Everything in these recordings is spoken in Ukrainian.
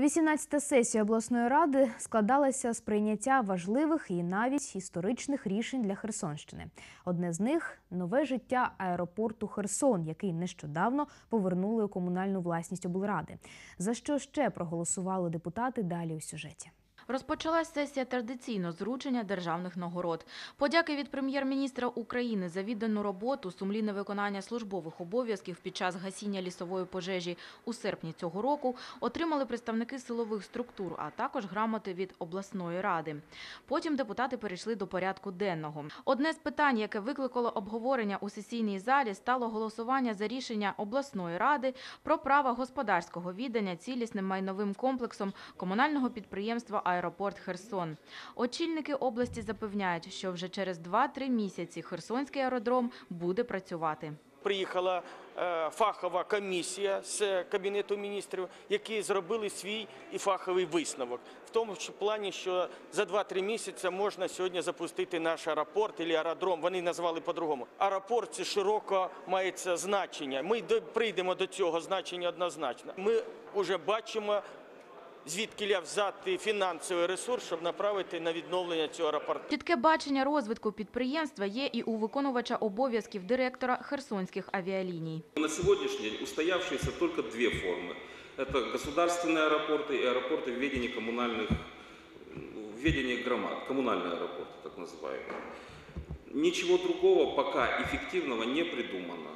18-та сесія обласної ради складалася з прийняття важливих і навіть історичних рішень для Херсонщини. Одне з них нове життя аеропорту Херсон, який нещодавно повернули у комунальну власність облради. За що ще проголосували депутати далі у сюжеті. Розпочалась сесія традиційно з вручення державних нагород. Подяки від прем'єр-міністра України за віддану роботу, сумлінне виконання службових обов'язків під час гасіння лісової пожежі у серпні цього року отримали представники силових структур, а також грамоти від обласної ради. Потім депутати перейшли до порядку денного. Одне з питань, яке викликало обговорення у сесійній залі, стало голосування за рішення обласної ради про право господарського віддання цілісним майновим комплексом комунального підприємства «Аеропорт Херсон». Очільники області запевняють, що вже через 2-3 місяці Херсонський аеродром буде працювати. Приїхала е, фахова комісія з кабінету міністрів, які зробили свій і фаховий висновок в тому плані, що за 2-3 місяці можна сьогодні запустити наш аеропорт або аеродром. Вони назвали по-другому. Аеропорт це широко мається значення. Ми прийдемо до цього значення однозначно. Ми вже бачимо Звідки взяти фінансовий ресурс, щоб направити на відновлення цього аеропорту. Чітке бачення розвитку підприємства є і у виконувача обов'язків директора Херсонських авіаліній. На сегодняшний день устоявшиеся только две формы. Это государственные аэропорты и аэропорты в ведении коммунальных, в ведении громад, коммунальные аэропорты, так называемые. Ничего другого пока эффективного не придумано.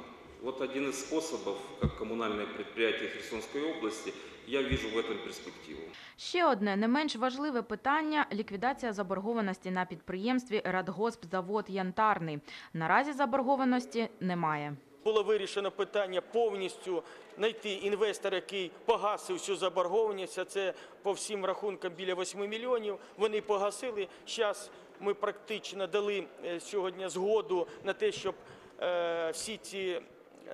Вот один из способов, как коммунальное предприятие Херсонской области, я вижу в этом перспективу. Ще одне не менш важливе питання – ліквідація заборгованості на підприємстві «Радгоспзавод Янтарний». Наразі заборгованості немає. Було вирішено питання повністю знайти інвестора, який погасив всю заборгованість. а Це по всім рахункам біля 8 мільйонів. Вони погасили. Зараз ми практично дали е, сьогодні згоду на те, щоб е, всі ці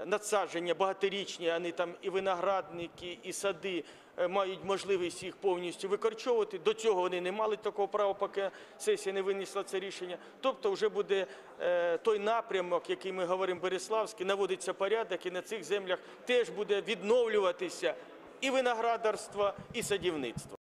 надсадження багаторічні, вони там і виноградники, і сади е, мають можливість їх повністю викорчовувати. До цього вони не мали такого права, поки сесія не винесла це рішення. Тобто, вже буде е, той напрямок, який ми говоримо Береславський, наводиться порядок, і на цих землях теж буде відновлюватися і виноградарство, і садівництво.